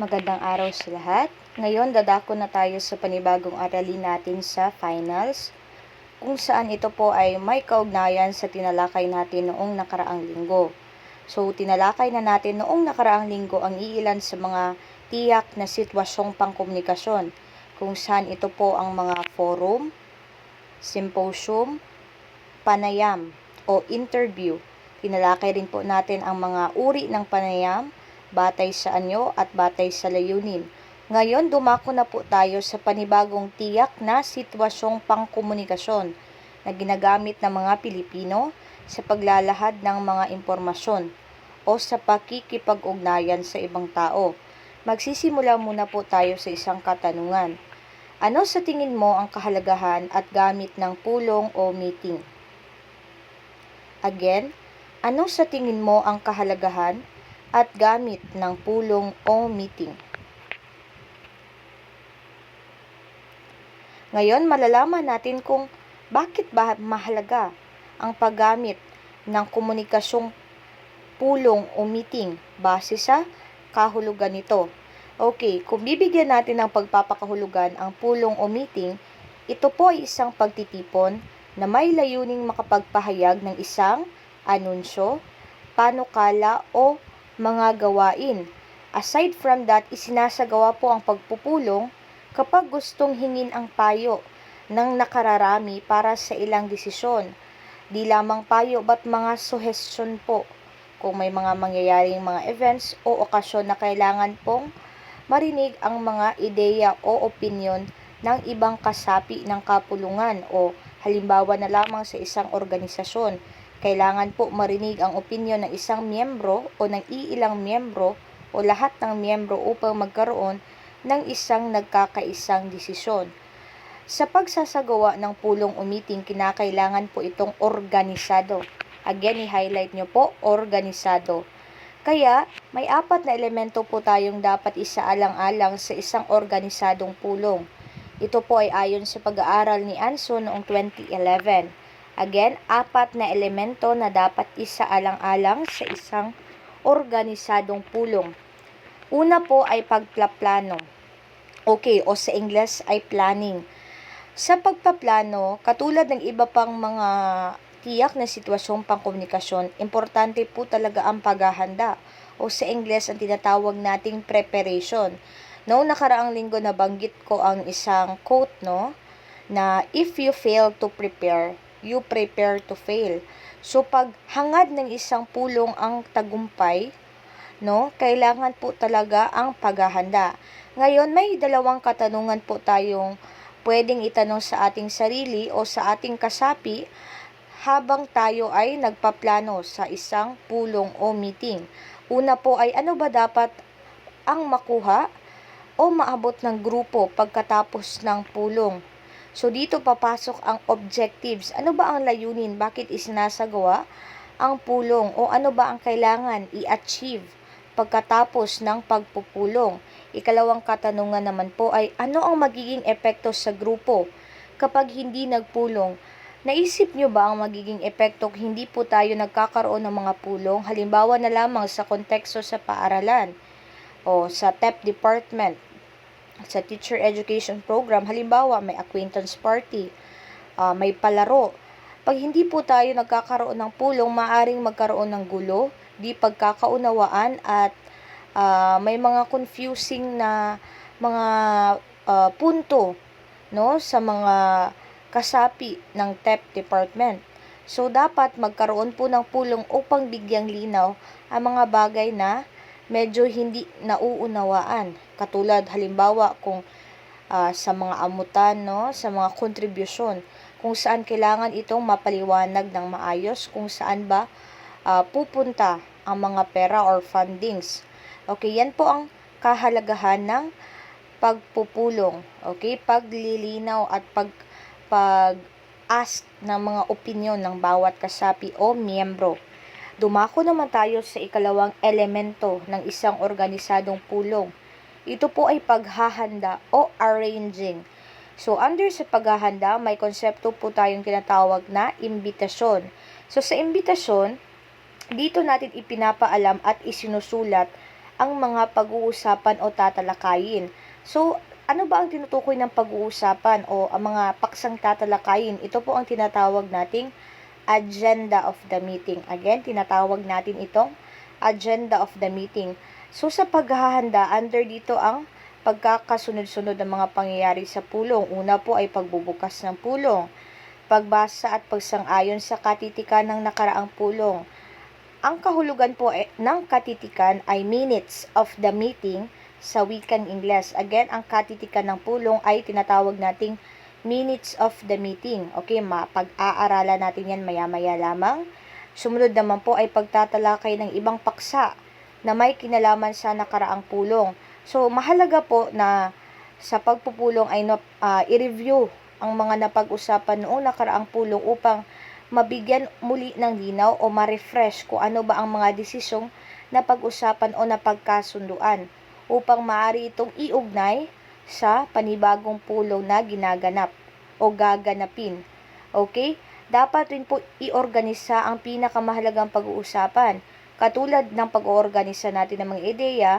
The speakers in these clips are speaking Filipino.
Magandang araw sa lahat. Ngayon, dadako na tayo sa panibagong aralin natin sa finals, kung saan ito po ay may kaugnayan sa tinalakay natin noong nakaraang linggo. So, tinalakay na natin noong nakaraang linggo ang iilan sa mga tiyak na sitwasyong pangkomunikasyon, kung saan ito po ang mga forum, symposium, panayam, o interview. Tinalakay rin po natin ang mga uri ng panayam, batay sa anyo at batay sa layunin. Ngayon, dumako na po tayo sa panibagong tiyak na sitwasyong pangkomunikasyon na ginagamit ng mga Pilipino sa paglalahad ng mga impormasyon o sa pakikipag-ugnayan sa ibang tao. Magsisimula muna po tayo sa isang katanungan. Ano sa tingin mo ang kahalagahan at gamit ng pulong o meeting? Again, ano sa tingin mo ang kahalagahan at gamit ng pulong o meeting? Ngayon, malalaman natin kung bakit ba mahalaga ang paggamit ng komunikasyong pulong o meeting base sa kahulugan nito. Okay, kung bibigyan natin ng pagpapakahulugan ang pulong o meeting, ito po ay isang pagtitipon na may layuning makapagpahayag ng isang anunsyo, panukala o mga gawain. Aside from that, isinasagawa po ang pagpupulong kapag gustong hingin ang payo ng nakararami para sa ilang desisyon. Di lamang payo ba't mga suhestyon po kung may mga mangyayaring mga events o okasyon na kailangan pong marinig ang mga ideya o opinyon ng ibang kasapi ng kapulungan o halimbawa na lamang sa isang organisasyon. Kailangan po marinig ang opinyon ng isang miyembro o ng iilang miyembro o lahat ng miyembro upang magkaroon ng isang nagkakaisang desisyon. Sa pagsasagawa ng pulong o meeting, kinakailangan po itong organisado. Again, i-highlight nyo po, organisado. Kaya, may apat na elemento po tayong dapat isaalang-alang sa isang organisadong pulong. Ito po ay ayon sa pag-aaral ni Anso noong 2011. Again, apat na elemento na dapat isaalang-alang sa isang organisadong pulong. Una po ay pagplaplano. Okay, o sa Ingles ay planning. Sa pagpaplano, katulad ng iba pang mga tiyak na sitwasyong pangkomunikasyon, importante po talaga ang paghahanda o sa Ingles ang tinatawag nating preparation. Noong nakaraang linggo nabanggit ko ang isang quote no na if you fail to prepare, you prepare to fail. So pag hangad ng isang pulong ang tagumpay, no, kailangan po talaga ang paghahanda. Ngayon may dalawang katanungan po tayong pwedeng itanong sa ating sarili o sa ating kasapi habang tayo ay nagpaplano sa isang pulong o meeting. Una po ay ano ba dapat ang makuha o maabot ng grupo pagkatapos ng pulong. So dito papasok ang objectives. Ano ba ang layunin? Bakit isinasagawa ang pulong o ano ba ang kailangan i-achieve pagkatapos ng pagpupulong? Ikalawang katanungan naman po ay ano ang magiging epekto sa grupo kapag hindi nagpulong? Naisip nyo ba ang magiging epekto kung hindi po tayo nagkakaroon ng mga pulong? Halimbawa na lamang sa konteksto sa paaralan o sa TEP department, sa teacher education program, halimbawa may acquaintance party, uh, may palaro. Pag hindi po tayo nagkakaroon ng pulong, maaring magkaroon ng gulo, di pagkakaunawaan at uh, may mga confusing na mga uh, punto no sa mga kasapi ng TEP department. So dapat magkaroon po ng pulong upang bigyang linaw ang mga bagay na medyo hindi nauunawaan. Katulad halimbawa kung uh, sa mga amutan, no, sa mga kontribusyon, kung saan kailangan itong mapaliwanag ng maayos, kung saan ba uh, pupunta ang mga pera or fundings. Okay, yan po ang kahalagahan ng pagpupulong. Okay, paglilinaw at pag pag ask ng mga opinyon ng bawat kasapi o miyembro. Dumako naman tayo sa ikalawang elemento ng isang organisadong pulong. Ito po ay paghahanda o arranging. So, under sa paghahanda, may konsepto po tayong tinatawag na imbitasyon. So, sa imbitasyon, dito natin ipinapaalam at isinusulat ang mga pag-uusapan o tatalakayin. So, ano ba ang tinutukoy ng pag-uusapan o ang mga paksang tatalakayin? Ito po ang tinatawag nating agenda of the meeting. Again, tinatawag natin itong agenda of the meeting. So, sa paghahanda, under dito ang pagkakasunod-sunod ng mga pangyayari sa pulong. Una po ay pagbubukas ng pulong, pagbasa at pagsang-ayon sa katitikan ng nakaraang pulong. Ang kahulugan po ng katitikan ay minutes of the meeting sa wikang Ingles. Again, ang katitikan ng pulong ay tinatawag nating minutes of the meeting. Okay, mapag-aaralan natin yan maya-maya lamang. Sumunod naman po ay pagtatalakay ng ibang paksa na may kinalaman sa nakaraang pulong. So, mahalaga po na sa pagpupulong ay ah, i-review ang mga napag-usapan noong nakaraang pulong upang mabigyan muli ng linaw o ma-refresh kung ano ba ang mga desisyong napag-usapan o napagkasunduan upang maaari itong iugnay sa panibagong pulong na ginaganap o gaganapin. Okay? Dapat rin po iorganisa ang pinakamahalagang pag-uusapan. Katulad ng pag-oorganisa natin ng mga ideya,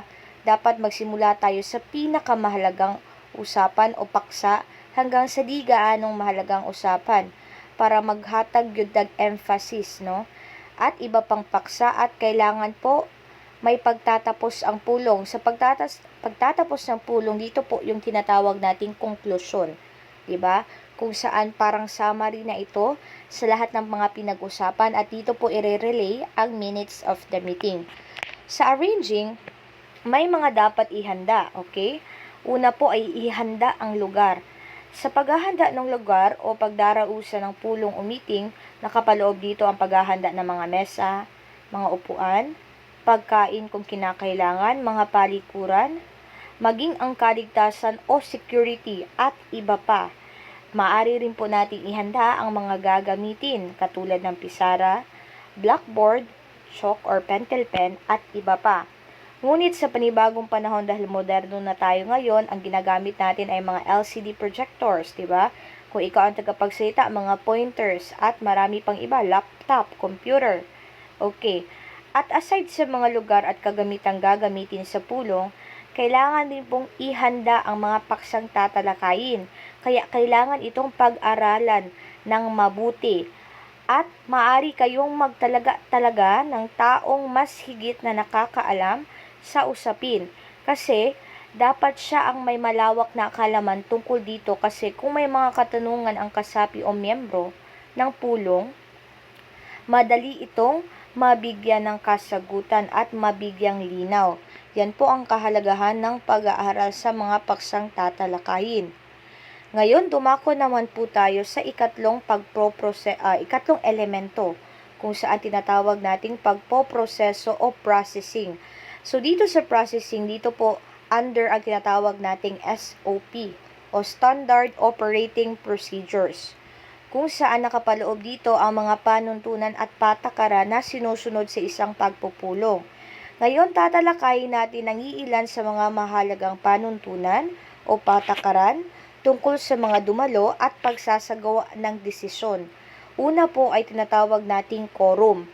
dapat magsimula tayo sa pinakamahalagang usapan o paksa hanggang sa di gaanong mahalagang usapan para maghatag yun emphasis, no? At iba pang paksa at kailangan po may pagtatapos ang pulong. Sa pagtatas, pagtatapos ng pulong, dito po yung tinatawag nating konklusyon. 'di ba? Kung saan parang summary na ito sa lahat ng mga pinag-usapan at dito po i-relay ang minutes of the meeting. Sa arranging, may mga dapat ihanda, okay? Una po ay ihanda ang lugar. Sa paghahanda ng lugar o pagdarausa ng pulong o meeting, nakapaloob dito ang paghahanda ng mga mesa, mga upuan, pagkain kung kinakailangan, mga palikuran, maging ang kaligtasan o security at iba pa. Maari rin po nating ihanda ang mga gagamitin katulad ng pisara, blackboard, chalk or pentel pen at iba pa. Ngunit sa panibagong panahon dahil moderno na tayo ngayon, ang ginagamit natin ay mga LCD projectors, di ba? Kung ikaw ang tagapagsalita, mga pointers at marami pang iba, laptop, computer. Okay. At aside sa mga lugar at kagamitang gagamitin sa pulong, kailangan din pong ihanda ang mga paksang tatalakayin. Kaya kailangan itong pag-aralan ng mabuti. At maari kayong magtalaga talaga ng taong mas higit na nakakaalam sa usapin. Kasi dapat siya ang may malawak na kalaman tungkol dito kasi kung may mga katanungan ang kasapi o miyembro ng pulong, madali itong mabigyan ng kasagutan at mabigyang linaw. Yan po ang kahalagahan ng pag-aaral sa mga paksang tatalakayin. Ngayon, dumako naman po tayo sa ikatlong pagproprose ah, ikatlong elemento kung saan tinatawag nating pagpoproseso o processing. So dito sa processing, dito po under ang tinatawag nating SOP o Standard Operating Procedures kung saan nakapaloob dito ang mga panuntunan at patakaran na sinusunod sa isang pagpupulong. Ngayon, tatalakayin natin ang iilan sa mga mahalagang panuntunan o patakaran tungkol sa mga dumalo at pagsasagawa ng desisyon. Una po ay tinatawag nating quorum.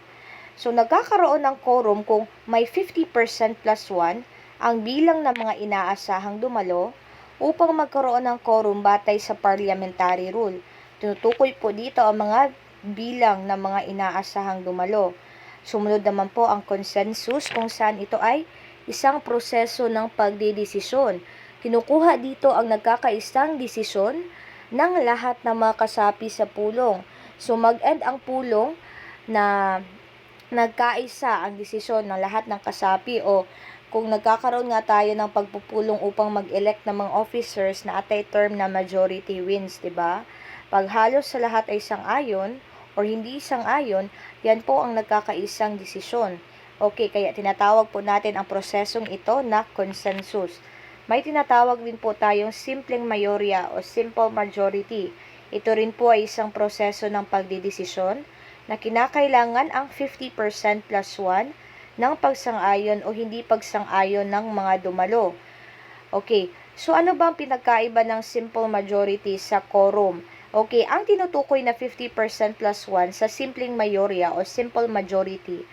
So, nagkakaroon ng quorum kung may 50% plus 1 ang bilang ng mga inaasahang dumalo upang magkaroon ng quorum batay sa parliamentary rule. Tinutukoy po dito ang mga bilang ng mga inaasahang dumalo. Sumunod naman po ang consensus kung saan ito ay isang proseso ng pagdidesisyon. Kinukuha dito ang nagkakaisang desisyon ng lahat ng mga kasapi sa pulong. So mag-end ang pulong na nagkaisa ang desisyon ng lahat ng kasapi o kung nagkakaroon nga tayo ng pagpupulong upang mag-elect ng mga officers na atay term na majority wins, 'di ba? Pag halos sa lahat ay sang-ayon or hindi sang-ayon, yan po ang nagkakaisang desisyon. Okay, kaya tinatawag po natin ang prosesong ito na consensus. May tinatawag din po tayong simpleng mayorya o simple majority. Ito rin po ay isang proseso ng pagdidesisyon na kinakailangan ang 50% plus 1 ng pagsang-ayon o hindi pagsang-ayon ng mga dumalo. Okay, so ano ba ang pinagkaiba ng simple majority sa quorum? Okay, ang tinutukoy na 50% plus 1 sa simpleng mayorya o simple majority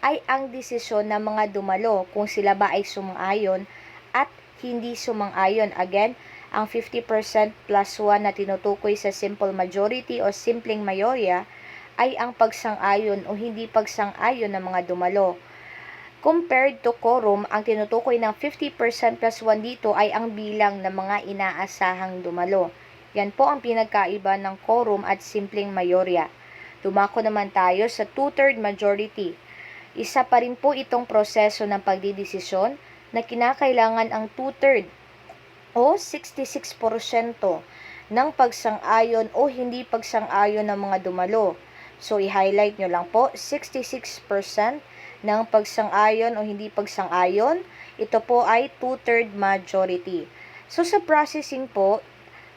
ay ang desisyon ng mga dumalo kung sila ba ay sumang-ayon at hindi sumang-ayon. Again, ang 50% plus 1 na tinutukoy sa simple majority o simpleng mayorya ay ang pagsang-ayon o hindi pagsang-ayon ng mga dumalo. Compared to quorum, ang tinutukoy ng 50% plus 1 dito ay ang bilang ng mga inaasahang dumalo. Yan po ang pinagkaiba ng quorum at simpleng mayorya. Dumako naman tayo sa two-third majority. Isa pa rin po itong proseso ng pagdidesisyon na kinakailangan ang two-third o 66% ng pagsang-ayon o hindi pagsang-ayon ng mga dumalo. So, i-highlight nyo lang po, 66% ng pagsang-ayon o hindi pagsang-ayon, ito po ay two-third majority. So, sa processing po,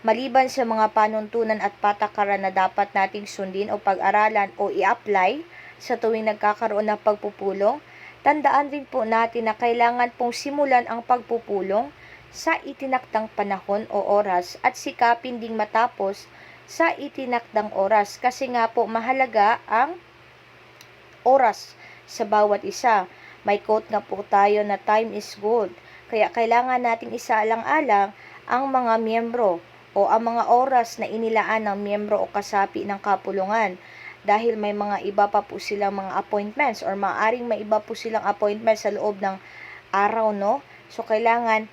maliban sa mga panuntunan at patakaran na dapat nating sundin o pag-aralan o i-apply sa tuwing nagkakaroon ng pagpupulong, tandaan din po natin na kailangan pong simulan ang pagpupulong sa itinakdang panahon o oras at sikapin ding matapos sa itinakdang oras kasi nga po mahalaga ang oras sa bawat isa. May quote nga po tayo na time is gold. Kaya kailangan nating isaalang-alang ang mga miyembro o ang mga oras na inilaan ng miyembro o kasapi ng kapulungan dahil may mga iba pa po silang mga appointments or maaring may iba po silang appointments sa loob ng araw, no? So, kailangan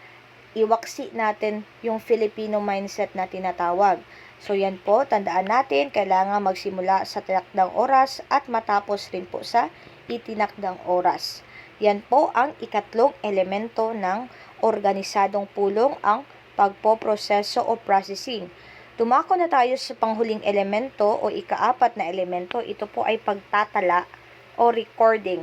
iwaksi natin yung Filipino mindset na tinatawag. So, yan po, tandaan natin, kailangan magsimula sa tinakdang oras at matapos rin po sa itinakdang oras. Yan po ang ikatlong elemento ng organisadong pulong, ang pagpoproseso o processing. Tumako na tayo sa panghuling elemento o ikaapat na elemento. Ito po ay pagtatala o recording.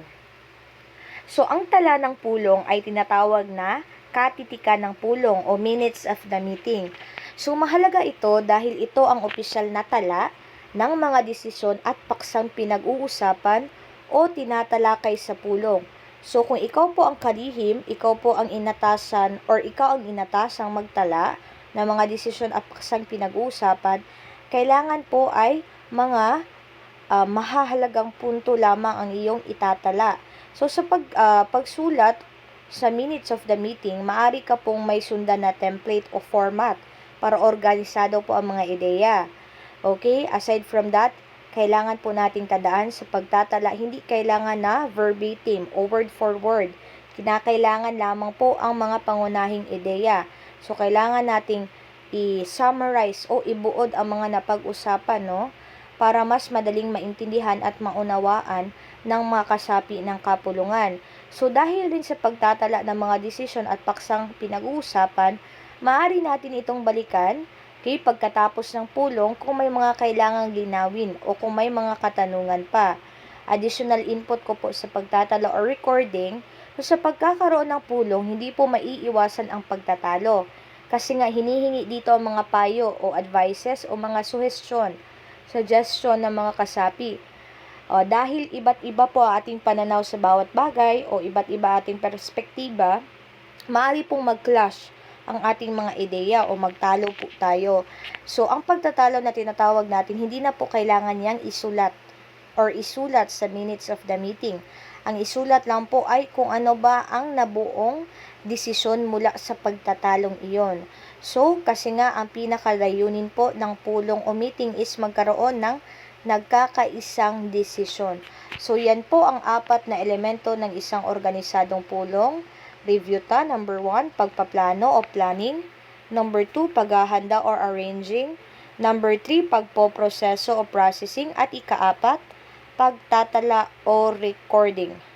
So, ang tala ng pulong ay tinatawag na katitikan ng pulong o minutes of the meeting. So, mahalaga ito dahil ito ang opisyal na tala ng mga desisyon at paksang pinag-uusapan o tinatalakay sa pulong. So, kung ikaw po ang kalihim, ikaw po ang inatasan or ikaw ang inatasang magtala ng mga desisyon at paksang pinag-uusapan, kailangan po ay mga uh, mahahalagang punto lamang ang iyong itatala. So sa pag, uh, pagsulat sa minutes of the meeting, maari ka pong may sundan na template o format para organisado po ang mga ideya. Okay, aside from that, kailangan po nating tandaan sa pagtatala, hindi kailangan na verbatim o word for word. Kinakailangan lamang po ang mga pangunahing ideya. So, kailangan nating i-summarize o ibuod ang mga napag-usapan, no? Para mas madaling maintindihan at maunawaan ng mga kasapi ng kapulungan. So, dahil din sa pagtatala ng mga desisyon at paksang pinag-uusapan, maaari natin itong balikan Okay, pagkatapos ng pulong, kung may mga kailangang linawin o kung may mga katanungan pa. Additional input ko po sa pagtatalo or recording, so sa pagkakaroon ng pulong, hindi po maiiwasan ang pagtatalo. Kasi nga hinihingi dito ang mga payo o advices o mga suhestyon, suggestion ng mga kasapi. O, dahil iba't iba po ating pananaw sa bawat bagay o iba't iba ating perspektiba, maaari pong mag-clash ang ating mga ideya o magtalo po tayo. So, ang pagtatalo na tinatawag natin, hindi na po kailangan niyang isulat or isulat sa minutes of the meeting. Ang isulat lang po ay kung ano ba ang nabuong desisyon mula sa pagtatalong iyon. So, kasi nga ang pinakalayunin po ng pulong o meeting is magkaroon ng nagkakaisang desisyon. So, yan po ang apat na elemento ng isang organisadong pulong. Review ta, number 1, pagpaplano o planning. Number 2, paghahanda or arranging. Number 3, pagpoproseso o processing. At ikaapat, pagtatala o recording.